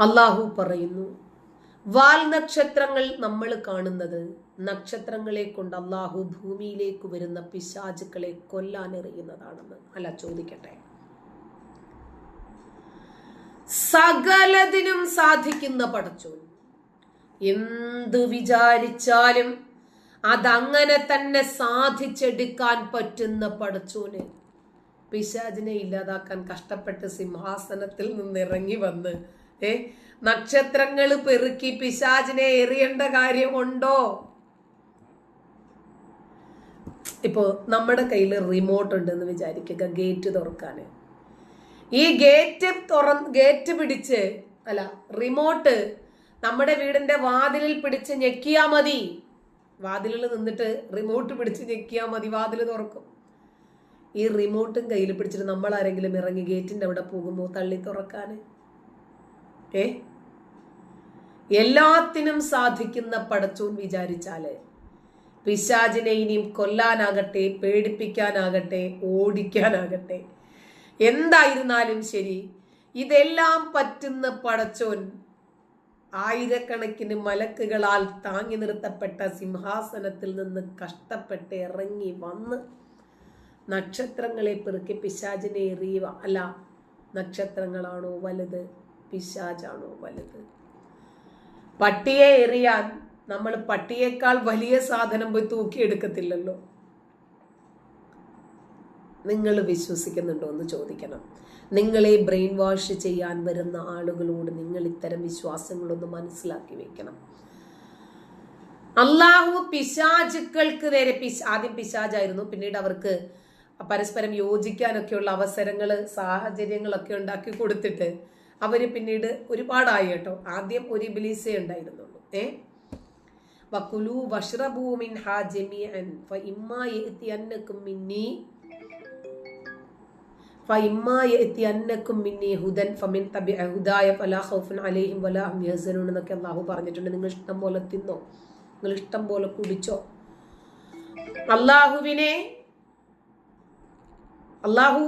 അള്ളാഹു പറയുന്നു വാൽ നക്ഷത്രങ്ങൾ നമ്മൾ കാണുന്നത് നക്ഷത്രങ്ങളെ കൊണ്ട് അള്ളാഹു ഭൂമിയിലേക്ക് വരുന്ന പിശാചുക്കളെ കൊല്ലാൻ എറിയുന്നതാണെന്ന്. അല്ല ചോദിക്കട്ടെ. സകലതിനും സാധിക്കുന്ന പടച്ചോൻ എന്ത് വിചാരിച്ചാലും അതങ്ങനെ തന്നെ സാധിച്ചെടുക്കാൻ പറ്റുന്ന പടച്ചോന് പിശാചിനെ ഇല്ലാതാക്കാൻ കഷ്ടപ്പെട്ട് സിംഹാസനത്തിൽ നിന്ന് ഇറങ്ങി വന്ന് ഏ? നക്ഷത്രങ്ങൾ പെറുക്കി പിശാചിനെ എറിയേണ്ട കാര്യമുണ്ടോ? ഇപ്പോ നമ്മുടെ കയ്യിൽ റിമോട്ട് ഉണ്ടെന്ന് വിചാരിക്കുക ഗേറ്റ് തുറക്കാൻ ഈ ഗേറ്റ് തുറ ഗേറ്റ് പിടിച്ച് അല്ല റിമോട്ട് നമ്മുടെ വീടിന്റെ വാതിലിൽ പിടിച്ച് ഞെക്കിയാ മതി. വാതിലിൽ നിന്നിട്ട് റിമോട്ട് പിടിച്ച് ഞെക്കിയാ മതി വാതിൽ തുറക്കും. ഈ റിമോട്ടും കയ്യിൽ പിടിച്ചിട്ട് നമ്മൾ ആരെങ്കിലും ഇറങ്ങി ഗേറ്റിന്റെ അവിടെ പോകുമോ തള്ളി തുറക്കാൻ ഏ? എല്ലാത്തിനും സാധിക്കുന്ന പടച്ചൂൻ വിചാരിച്ചാൽ പിശാജിനെ ഇനിയും കൊല്ലാനാകട്ടെ പേടിപ്പിക്കാനാകട്ടെ ഓടിക്കാനാകട്ടെ. എന്തായിരുന്നാലും ശരി ഇതെല്ലാം പറ്റുന്ന പടച്ചോൻ ആയിരക്കണക്കിന് മലക്കുകളാൽ താങ്ങി നിർത്തപ്പെട്ട സിംഹാസനത്തിൽ നിന്ന് കഷ്ടപ്പെട്ട് ഇറങ്ങി വന്ന് നക്ഷത്രങ്ങളെ പെറുക്കി പിശാചിനെ എറിയുക. അല്ല നക്ഷത്രങ്ങളാണോ വലുത്? പിശാചാണോ വലുത്? പട്ടിയെ എറിയാൻ നമ്മൾ പട്ടിയേക്കാൾ വലിയ സാധനം പോയി തൂക്കിയെടുക്കത്തില്ലല്ലോ. നിങ്ങൾ വിശ്വസിക്കുന്നുണ്ടോ എന്ന് ചോദിക്കണം. നിങ്ങളെ ബ്രെയിൻ വാഷ് ചെയ്യാൻ വരുന്ന ആളുകളോട് നിങ്ങൾ ഇത്തരം വിശ്വാസങ്ങളൊന്ന് മനസ്സിലാക്കി വെക്കണം. അള്ളാഹു പിശാചുക്കൾക്ക് നേരെ പിശ് ആദ്യം പിശാചായിരുന്നു. പിന്നീട് അവർക്ക് പരസ്പരം യോജിക്കാനൊക്കെയുള്ള അവസരങ്ങൾ സാഹചര്യങ്ങളൊക്കെ ഉണ്ടാക്കി കൊടുത്തിട്ട് അവർ പിന്നീട് ഒരുപാടായി കേട്ടോ. ആദ്യം ഒരു ഇബിലീസേ ഉണ്ടായിരുന്നുള്ളൂ. ഏ? വക്കുലു വഷ്റബൂ ഫ ജമീഅൻ യഅതി അന്നകും മിന്നി ഫഇമ്മാ യഅതിയന്നകും മിന്നി ഹുദൻ ഫമിൻ തബിഅ ഹുദായ ഫലാ ഖൗഫുൻ അലൈഹിം വലാ ഹും യഹ്സനൂൻ എന്നൊക്കെ അല്ലാഹു പറഞ്ഞിട്ടുണ്ട്. നിങ്ങൾ ഇഷ്ടം പോലെ തിന്നോ? നിങ്ങൾ ഇഷ്ടം പോലെ കുടിച്ചോ? അള്ളാഹുവിനെ അള്ളാഹു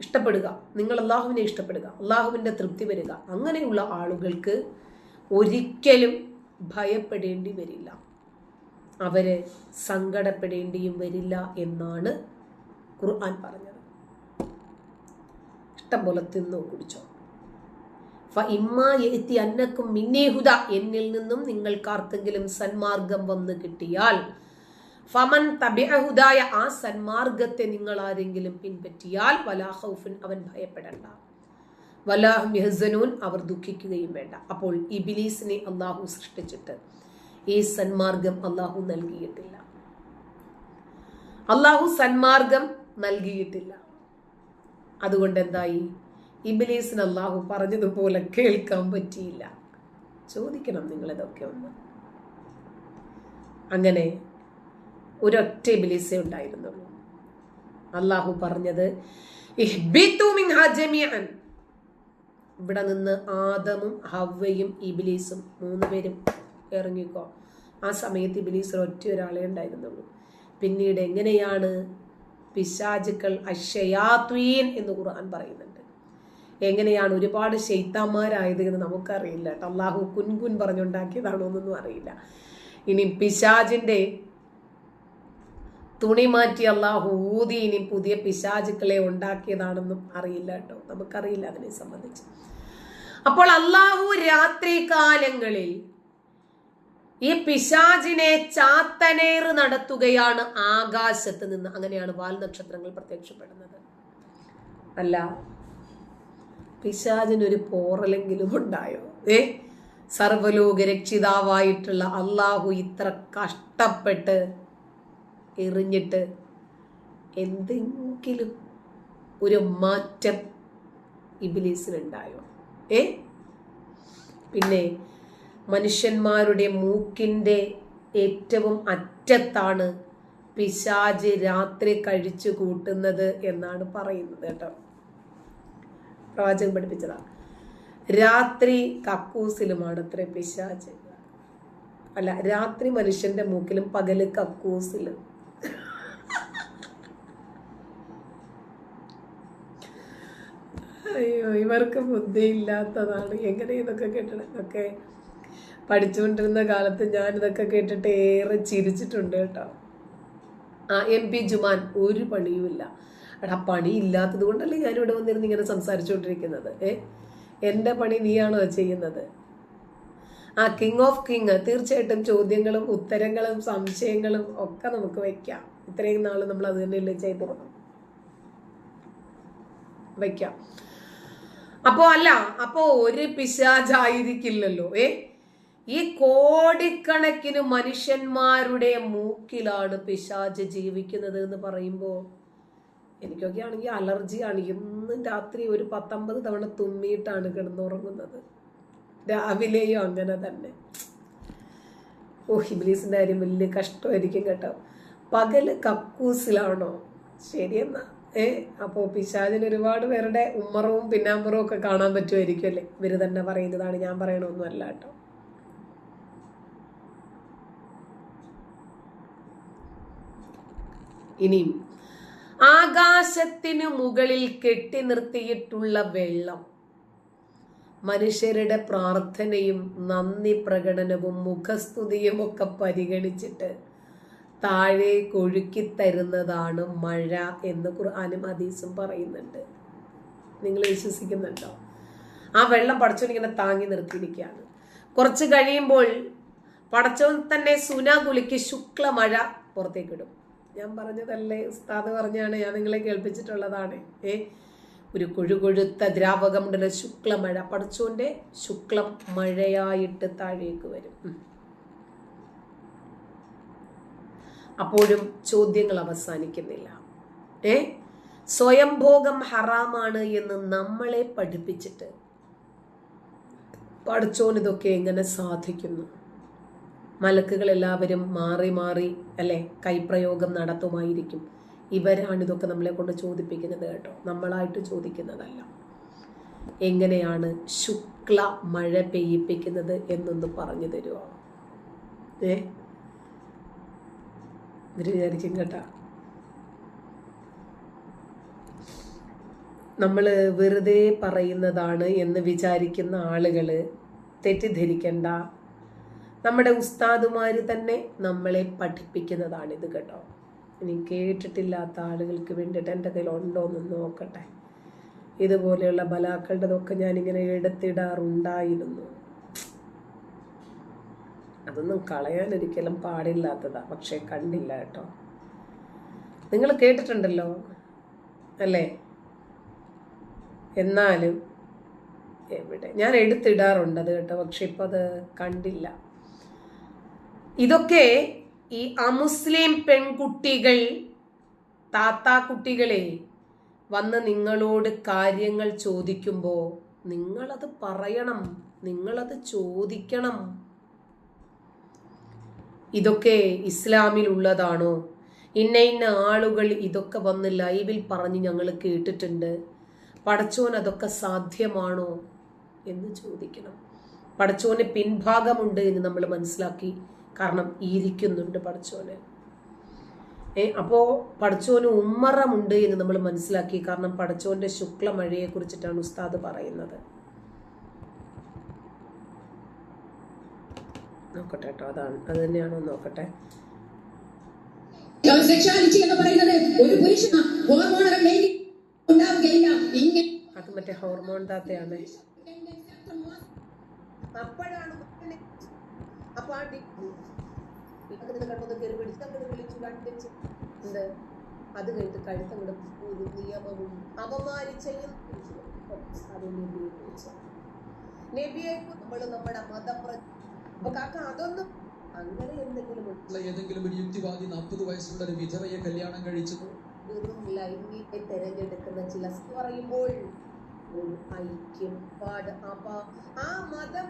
ഇഷ്ടപ്പെടുക. നിങ്ങൾ അള്ളാഹുവിനെ ഇഷ്ടപ്പെടുക. അള്ളാഹുവിന്റെ തൃപ്തി വരിക. അങ്ങനെയുള്ള ആളുകൾക്ക് ഒരിക്കലും ഭയപ്പെടേണ്ടി വരില്ല. അവർ സങ്കടപ്പെടേണ്ടിയും വരില്ല എന്നാണ് ഖുർആൻ പറഞ്ഞത്. ഇഷ്ടം പോലെ തിന്നോ കുടിച്ചോ. എത്തി അന്നക്കും മിന്നേഹുദ എന്നിൽ നിന്നും നിങ്ങൾക്കാർക്കെങ്കിലും സന്മാർഗം വന്ന് കിട്ടിയാൽ ഫമൻ തബിഅഹുദായ ആ സന്മാർഗത്തെ നിങ്ങൾ ആരെങ്കിലും പിൻപറ്റിയാൽ വലാഹൌഫിൻ അവൻ ഭയപ്പെടണ്ട. വലാഹും യഹസനൂൻ അവർ ദുഃഖിക്കുകയും വേണ്ട. അപ്പോൾ ഇബിലീസിനെ അള്ളാഹു സൃഷ്ടിച്ചിട്ട് ഈ സന്മാർഗം അള്ളാഹു നൽകിയിട്ടില്ല. അള്ളാഹു സന്മാർഗം നൽകിയിട്ടില്ല. അതുകൊണ്ട് എന്തായി? ഇബിലീസിന് അള്ളാഹു പറഞ്ഞതുപോലെ കേൾക്കാൻ പറ്റിയില്ല. ചോദിക്കണം നിങ്ങളിതൊക്കെ ഒന്ന്. അങ്ങനെ ഒരൊറ്റ ഇബിലീസേ ഉണ്ടായിരുന്നുള്ളൂ. അള്ളാഹു പറഞ്ഞത് ഇവിടെ നിന്ന് ആദമും ഹവ്വയും ഇബിലീസും മൂന്ന് പേരും ഇറങ്ങിക്കോ. ആ സമയത്ത് ഇബിലീസ് ഒറ്റ ഒരാളെ ഉണ്ടായിരുന്നുള്ളൂ. പിന്നീട് എങ്ങനെയാണ്? പിശാചുക്കൾ അഷയാത്വീൻ എന്ന് ഖുർആൻ പറയുന്നുണ്ട്. എങ്ങനെയാണ് ഒരുപാട് ശൈത്താന്മാരായത് എന്ന് നമുക്കറിയില്ല. കേട്ടോ അള്ളാഹു കുൻകുൻ പറഞ്ഞുണ്ടാക്കിയതാണോ എന്നൊന്നും അറിയില്ല. ഇനി പിശാജിന്റെ തുണി മാറ്റി അള്ളാഹു ഊതി ഇനി പുതിയ പിശാചുക്കളെ ഉണ്ടാക്കിയതാണെന്നും അറിയില്ല കേട്ടോ. നമുക്കറിയില്ല അതിനെ സംബന്ധിച്ച്. അപ്പോൾ അള്ളാഹു രാത്രി കാലങ്ങളിൽ ഈ പിശാചിനെ ചാത്തനേർ നടത്തുകയാണ് ആകാശത്ത് നിന്ന്. അങ്ങനെയാണ് വാൽ നക്ഷത്രങ്ങൾ പ്രത്യക്ഷപ്പെടുന്നത്. അല്ല പിശാചിനൊരു പോറലെങ്കിലും ഉണ്ടായോ? ഏ? സർവലോക രക്ഷിതാവായിട്ടുള്ള അള്ളാഹു ഇത്ര കഷ്ടപ്പെട്ട് എറിഞ്ഞിട്ട് എന്തെങ്കിലും ഒരു മാറ്റം ഇബിലീസിനുണ്ടായോ? ഏ? പിന്നെ മനുഷ്യന്മാരുടെ മൂക്കിന്റെ ഏറ്റവും അറ്റത്താണ് പിശാജ് രാത്രി കഴിച്ചു കൂട്ടുന്നത് എന്നാണ് പറയുന്നത് കേട്ടോ. പ്രവാചകൻ പഠിപ്പിച്ചതാണ് രാത്രി കക്കൂസിലുമാണ് അത്ര പിശാജ് അല്ല രാത്രി മനുഷ്യന്റെ മൂക്കിലും പകൽ കക്കൂസിലും. അയ്യോ ഇവർക്ക് ബുദ്ധിയില്ലാത്തതാണ്. എങ്ങനെ ഇതൊക്കെ കേട്ടത് ഇതൊക്കെ പഠിച്ചുകൊണ്ടിരുന്ന കാലത്ത് ഞാൻ ഇതൊക്കെ കേട്ടിട്ട് ഏറെ ചിരിച്ചിട്ടുണ്ട് കേട്ടോ. ആ എം പി ജുമാൻ ഒരു പണിയുമില്ല. എടാ പണി ഇല്ലാത്തത് കൊണ്ടല്ലേ ഞാനിവിടെ വന്നിരുന്ന് ഇങ്ങനെ സംസാരിച്ചുകൊണ്ടിരിക്കുന്നത് ഏ? എന്റെ പണി നീയാണോ ചെയ്യുന്നത്? ആ കിങ് ഓഫ് കിങ് തീർച്ചയായിട്ടും ചോദ്യങ്ങളും ഉത്തരങ്ങളും സംശയങ്ങളും ഒക്കെ നമുക്ക് വയ്ക്കാം ഇത്രയും നാൾ നമ്മൾ അത് തന്നെയല്ലേ ചെയ്തിരുന്നു വയ്ക്കാം അപ്പോ അല്ല അപ്പോ ഒരു പിശാചായിരിക്കില്ലല്ലോ ഏ? ഈ കോടിക്കണക്കിന് മനുഷ്യന്മാരുടെ മൂക്കിലാണ് പിശാജ് ജീവിക്കുന്നത് എന്ന് പറയുമ്പോ എനിക്കൊക്കെ ആണെങ്കിൽ അലർജിയാണ് ഇന്നും രാത്രി ഒരു പത്തൊമ്പത് തവണ തുമ്മിയിട്ടാണ് കിടന്നുറങ്ങുന്നത്. രാവിലെയും അങ്ങനെ തന്നെ. ഓ ഹിബിലീസിന്റെ കാര്യം വലിയ കഷ്ടമായിരിക്കും കേട്ടോ. പകൽ കക്കൂസിലാണോ? ശരിയെന്നാ. ഏ അപ്പോൾ പിശാചിന് ഒരുപാട് പേരുടെ ഉമ്മറവും പിന്നാമ്പറവും ഒക്കെ കാണാൻ പറ്റുമായിരിക്കും അല്ലേ? ഇവർ തന്നെ പറയുന്നതാണ് ഞാൻ പറയണമൊന്നുമല്ല കേട്ടോ. ഇനിയും ആകാശത്തിനു മുകളിൽ കെട്ടി നിർത്തിയിട്ടുള്ള വെള്ളം മനുഷ്യരുടെ പ്രാർത്ഥനയും നന്ദി പ്രകടനവും മുഖസ്തുതിയും ഒക്കെ പരിഗണിച്ചിട്ട് താഴെ ഒഴുക്കി തരുന്നതാണ് മഴ എന്ന് ഖുർആാനും ഹദീസും പറയുന്നുണ്ട്. നിങ്ങൾ വിശ്വസിക്കുന്നുണ്ടോ? ആ വെള്ളം പടച്ചോൻ ഇങ്ങനെ താങ്ങി നിർത്തിയിരിക്കുകയാണ്. കുറച്ച് കഴിയുമ്പോൾ പടച്ചോൻ തന്നെ സുന കുലിക്ക് ശുക്ല മഴ പുറത്തേക്കിടും ഞാൻ പറഞ്ഞതല്ലേ? ഉസ്താദ് പറഞ്ഞാണ് ഞാൻ നിങ്ങളെ കേൾപ്പിച്ചിട്ടുള്ളതാണ്. ഏ? ഒരു കൊഴുകൊഴുത്ത ദ്രാവകമുണ്ടല്ലോ ശുക്ലമഴ പടച്ചോന്റെ ശുക്ലം മഴയായിട്ട് താഴേക്ക് വരും. അപ്പോഴും ചോദ്യങ്ങൾ അവസാനിക്കുന്നില്ല. ഏ? സ്വയംഭോഗം ഹറാമാണ് എന്ന് നമ്മളെ പഠിപ്പിച്ചിട്ട് പഠിച്ചോൻ ഇതൊക്കെ എങ്ങനെ സാധിക്കുന്നു? മലക്കുകൾ എല്ലാവരും മാറി മാറി അല്ലെ കൈപ്രയോഗം നടത്തുമായിരിക്കും. ഇവരാണ് ഇതൊക്കെ നമ്മളെ കൊണ്ട് ചോദിപ്പിക്കുന്നത് കേട്ടോ. നമ്മളായിട്ട് ചോദിക്കുന്നതല്ല. എങ്ങനെയാണ് ശുക്ല മഴ പെയ്യിപ്പിക്കുന്നത് എന്നൊന്ന് പറഞ്ഞു തരുമോ ഏ? ഇവർ വിചാരിക്കും കേട്ടാ. നമ്മൾ വെറുതെ പറയുന്നതാണ് എന്ന് വിചാരിക്കുന്ന ആളുകൾ തെറ്റിദ്ധരിക്കണ്ട. നമ്മുടെ ഉസ്താദുമാർ തന്നെ നമ്മളെ പഠിപ്പിക്കുന്നതാണിത് കേട്ടോ. ഇനി കേട്ടിട്ടില്ലാത്ത ആളുകൾക്ക് വേണ്ടിയിട്ട് എന്റെ കയ്യിൽ ഉണ്ടോ എന്ന് നോക്കട്ടെ. ഇതുപോലെയുള്ള ബലാക്കളുടെതൊക്കെ ഞാനിങ്ങനെ എടുത്തിടാറുണ്ടായിരുന്നു. അതൊന്നും കളയാൻ ഒരിക്കലും പാടില്ലാത്തതാ. പക്ഷേ കണ്ടില്ല കേട്ടോ. നിങ്ങൾ കേട്ടിട്ടുണ്ടല്ലോ അല്ലേ? എന്നാലും എവിടെ? ഞാൻ എടുത്തിടാറുണ്ട് അത് കേട്ടോ. പക്ഷെ ഇപ്പം അത് കണ്ടില്ല. ഇതൊക്കെ ഈ അമുസ്ലിം പെൺകുട്ടികൾ താത്താ കുട്ടികളെ വന്ന് നിങ്ങളോട് കാര്യങ്ങൾ ചോദിക്കുമ്പോൾ നിങ്ങളത് പറയണം. നിങ്ങളത് ചോദിക്കണം. ഇതൊക്കെ ഇസ്ലാമിൽ ഉള്ളതാണോ ഇന്ന ഇന്ന ആളുകൾ ഇതൊക്കെ വന്ന് ലൈവിൽ പറഞ്ഞ് ഞങ്ങൾ കേട്ടിട്ടുണ്ട്. പടച്ചോൻ അതൊക്കെ സാധ്യമാണോ എന്ന് ചോദിക്കണം. പടച്ചോന് പിൻഭാഗമുണ്ട് എന്ന് നമ്മൾ മനസ്സിലാക്കി കാരണം ഇരിക്കുന്നുണ്ട് പടച്ചോന്. ഏ അപ്പോ പടച്ചോന് ഉമ്മറമുണ്ട് എന്ന് നമ്മൾ മനസ്സിലാക്കി കാരണം പടച്ചോന്റെ ശുക്ലമഴയെ കുറിച്ചിട്ടാണ് ഉസ്താദ് പറയുന്നത്. നോക്കട്ടെ കേട്ടോ അതാണ്. അത് തന്നെയാണോ നോക്കട്ടെ? സെക്ഷുവാലിറ്റി എന്ന് പറയുന്നത് ഒരു പുരുഷന്. ഹോർമോണുകൾ മെയിൻ ഉണ്ടാവുകയില്ല. ഇങ്ങനെ അത് മറ്റേ ഹോർമോൺ താത്തയാണ്. അപ്പോഴാണ് അപ്പൊ ആ കണ്ടത് കയറി പിടിച്ച് അങ്ങനെ വിളിച്ചു കണ്ടിച്ച് എന്ത്? അത് കഴിഞ്ഞിട്ട് കഴുത്തങ്ങോട്ട് ഒരു നിയമവും അപമാനിച്ചയും അത് നബിയെ കുറിച്ച് നബിയെ നമ്മൾ നമ്മുടെ മതപ്ര അപ്പൊ കാക്ക അതൊന്നും അങ്ങനെ എന്തെങ്കിലും ഏതെങ്കിലും ഒരു യുക്തിവാദി നാൽപ്പത് വയസ്സുള്ള ഒരു വിധവയെ കല്യാണം കഴിച്ചു വെറും ലൈംഗിക തിരഞ്ഞെടുക്കുന്ന ചില പറയുമ്പോൾ ഒരു ഐക്യം പാട്. അപ്പ ആ മതം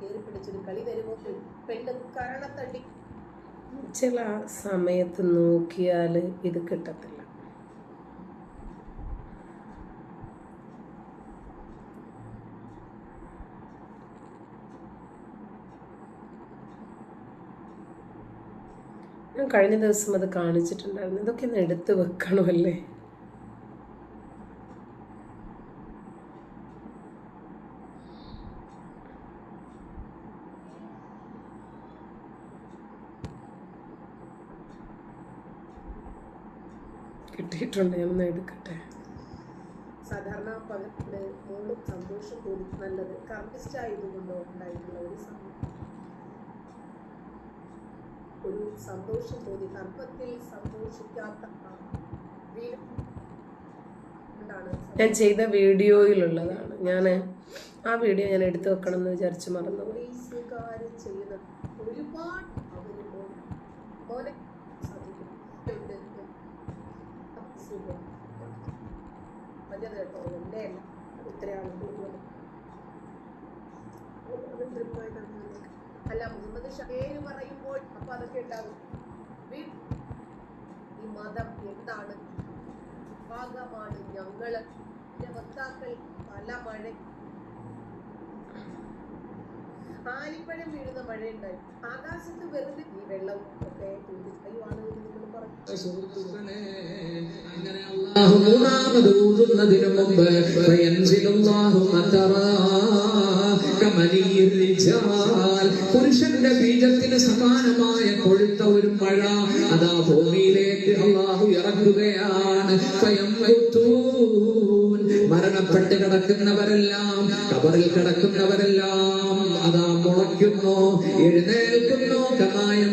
കയറി പിടിച്ചൊരു കളി വരുമ്പോൾ പെണ്ണ് കരണത്തടി. ചില സമയത്ത് നോക്കിയാൽ ഇത് കിട്ടത്തില്ല. ഞാൻ കഴിഞ്ഞ ദിവസം അത് കാണിച്ചിട്ടുണ്ടായിരുന്നു. ഇതൊക്കെ ഒന്ന് എടുത്ത് വെക്കണമല്ലേ കിട്ടിയിട്ടുണ്ട്. ഞാനൊന്ന് എടുക്കട്ടെ. സാധാരണ പകത്തിന് മോളും സന്തോഷം പോലും നല്ലത്. കമ്മിസ്റ്റ് ആയതുകൊണ്ടോ ഉണ്ടായിട്ടുള്ള ഒരു സംഭവം? ഒരു സന്തോഷം തോന്നി. ഗർഭത്തിൽ സന്തോഷിക്കാത്ത ഞാൻ ചെയ്ത വീഡിയോയിലുള്ളതാണ്. ഞാൻ ആ വീഡിയോ ഞാൻ എടുത്തു വെക്കണം എന്ന് വിചാരിച്ച് മറന്നു. ഒരുപാട് അവർ മോനെ അല്ല മുഹമ്മദ് ഷാ പേര് പറയുമ്പോൾ അപ്പൊ അതൊക്കെ ഉണ്ടാകും. ഈ മതം എന്താണ്? ഭാഗമാണ് ഞങ്ങൾ. എന്റെ വക്താക്കൾ പല മഴ ആലിപ്പഴം വീഴുന്ന മഴയുണ്ടായി. ആകാശത്ത് വെറുതെ ഈ വെള്ളം ഒക്കെ തൂങ്ങി അയ്യോ ആളുകൾ പുരുഷന്റെ ബീജത്തിന് സമാനമായ കൊഴുത്ത ഒരു മഴ അതാ ഭൂമിയിലേക്ക് അള്ളാഹു ഇറങ്ങുകയാണ്. സ്വയം മരണപ്പെട്ട് കിടക്കുന്നവരെല്ലാം കബറിൽ കിടക്കുന്നവരെല്ലാം അതാ മുളയ്ക്കുന്നു എഴുന്നേൽക്കുന്നു തുത്തുൽ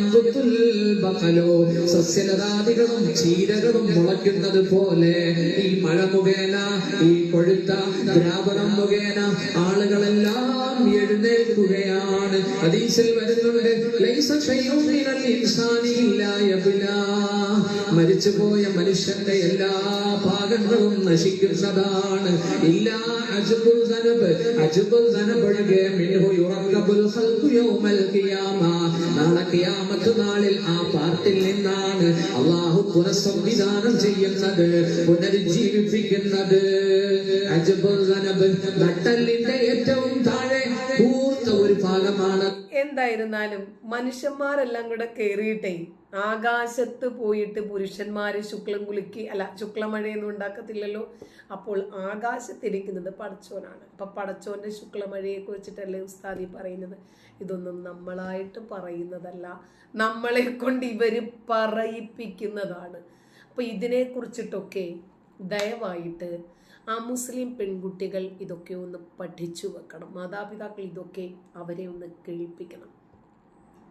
ബഖലോ സസ്യലതാദികളും ചീരകളും മുളയ്ക്കുന്നത് പോലെ ഈ മഴ മുഖേന ഈ കൊഴുത്ത ദ്രാവണം മുഖേന ആളുകളെല്ലാം എഴുന്നേൽക്കുകയാണ്. ഹദീസിൽ വരുന്നുണ്ട്. മരിച്ചുപോയ മനുഷ്യന്റെ എല്ലാ ഭാഗങ്ങളും നശിക്കുന്നതാണ്. ഇല്ല അജ്ബുൽ മിൻഹു യൗമൽ ഖിയാമ. നാളെ ഖിയാമത്ത് നാളിൽ ആ പാർട്ടിൽ നിന്നാണ് അള്ളാഹു പുനഃസംവിധാനം ചെയ്യുന്നത് പുനരുജ്ജീവിപ്പിക്കുന്നത്. അജ്ബുൽ ദനബ് നട്ടലിന്റെ ഏറ്റവും താഴെ ഒരു ഭാഗമാണ്. എന്തായിരുന്നാലും മനുഷ്യന്മാരെല്ലാം കൂടെ കയറിയിട്ടേ ആകാശത്ത് പോയിട്ട് പുരുഷന്മാര് ശുക്ലം കുലുക്കി അല്ല ശുക്ലമഴയൊന്നും ഉണ്ടാക്കത്തില്ലല്ലോ. അപ്പോൾ ആകാശത്തിരിക്കുന്നത് പടച്ചോനാണ്. അപ്പൊ പടച്ചോന്റെ ശുക്ലമഴയെ കുറിച്ചിട്ടല്ലേ ഉസ്താദി പറയുന്നത്? ഇതൊന്നും നമ്മളായിട്ട് പറയുന്നതല്ല. നമ്മളെ കൊണ്ട് ഇവർ പറയിപ്പിക്കുന്നതാണ്. അപ്പൊ ഇതിനെ കുറിച്ചിട്ടൊക്കെ ദയവായിട്ട് ആ മുസ്ലിം പെൺകുട്ടികൾ ഇതൊക്കെ ഒന്ന് പഠിച്ചു വെക്കണം. മാതാപിതാക്കൾ ഇതൊക്കെ അവരെ ഒന്ന് കേൾപ്പിക്കണം.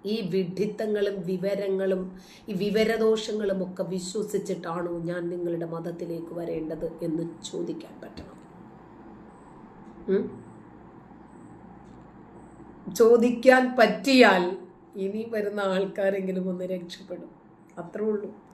ഈ വിഡിത്തങ്ങളും വിവരങ്ങളും ഈ വിവരദോഷങ്ങളും ഒക്കെ വിശ്വസിച്ചിട്ടാണോ ഞാൻ നിങ്ങളുടെ മതത്തിലേക്ക് വരേണ്ടത് എന്ന് ചോദിക്കാൻ പറ്റണം. ചോദിക്കാൻ പറ്റിയാൽ ഇനി വരുന്ന ആൾക്കാരെങ്കിലും ഒന്ന് രക്ഷപ്പെടും. അത്രേ ഉള്ളൂ.